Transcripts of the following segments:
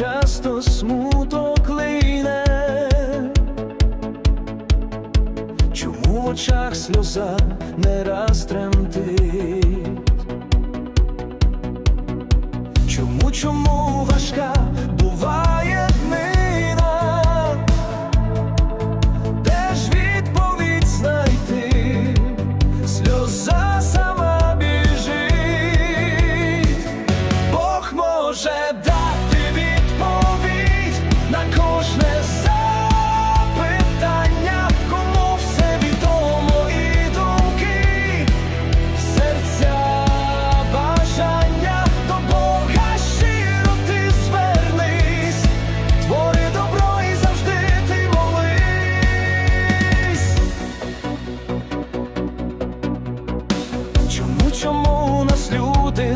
часто смуток лине, чому в очах сльоза не раз тремтить? Чому, чому?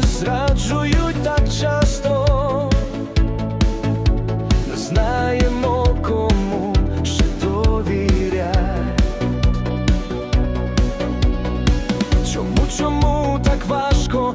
зраджують так часто, не знаємо кому ще довіряй. Чому, чому так важко?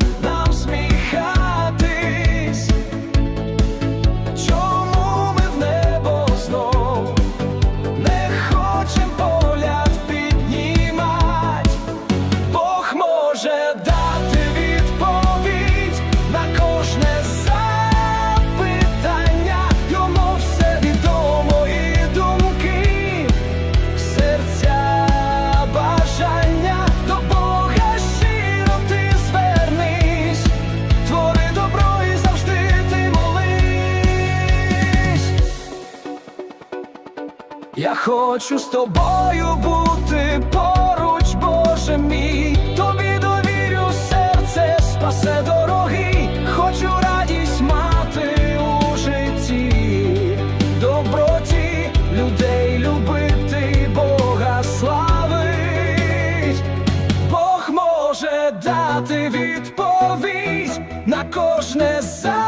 Я хочу з тобою бути поруч, Боже мій, тобі довірю серце, спасе дороги, хочу радість мати у житті, доброті людей любити, Бога славить, Бог може дати відповідь на кожне за.